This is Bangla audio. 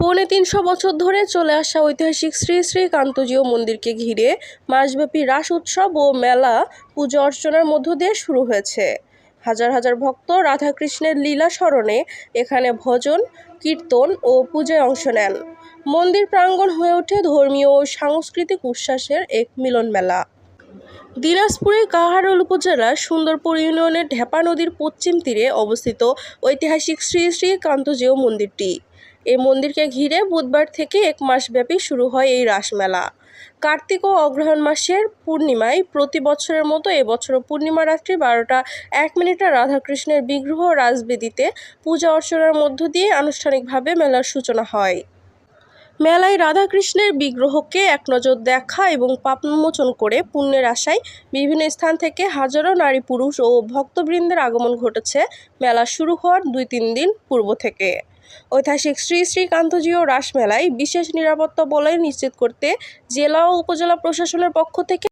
পৌনে তিনশো বছর ধরে চলে আসা ঐতিহাসিক শ্রী শ্রী কান্তজিও মন্দিরকে ঘিরে মাসব্যাপী রাস উৎসব ও মেলা পুজো অর্চনার মধ্য দিয়ে শুরু হয়েছে। হাজার হাজার ভক্ত রাধাকৃষ্ণের লীলা স্মরণে এখানে ভজন, কীর্তন ও পূজায় অংশ নেন। মন্দির প্রাঙ্গণ হয়ে ওঠে ধর্মীয় ও সাংস্কৃতিক উচ্ছ্বাসের এক মিলন মেলা দিনাজপুরের কাহারোল উপজেলার সুন্দরপুর ইউনিয়নের ঢেপা নদীর পশ্চিম তীরে অবস্থিত ঐতিহাসিক শ্রী শ্রী কান্তজীয় মন্দিরটি। এই মন্দিরকে ঘিরে বুধবার থেকে এক মাসব্যাপী শুরু হয় এই রাসমেলা। কার্তিক ও অগ্রহায়ণ মাসের পূর্ণিমায় প্রতি বছরের মতো এবছরও পূর্ণিমা রাত্রি বারোটা এক মিনিটে রাধাকৃষ্ণের বিগ্রহ রাজবেদিতে পূজা অর্চনার মধ্য দিয়ে আনুষ্ঠানিকভাবে মেলার সূচনা হয়। মেলায় রাধাকৃষ্ণের বিগ্রহকে একনজর দেখা এবং পাপমোচন করে পুণ্যের আশায় বিভিন্ন স্থান থেকে হাজারো নারী, পুরুষ ও ভক্তবৃন্দের আগমন ঘটেছে। মেলা শুরু হওয়ার দুই তিন দিন পূর্ব থেকে। ঐতিহাসিক শ্রী শ্রীকান্তজীয় রাসমেলায় বিশেষ নিরাপত্তা বলয় নিশ্চিত করতে জেলা ও উপজেলা প্রশাসনের পক্ষ থেকে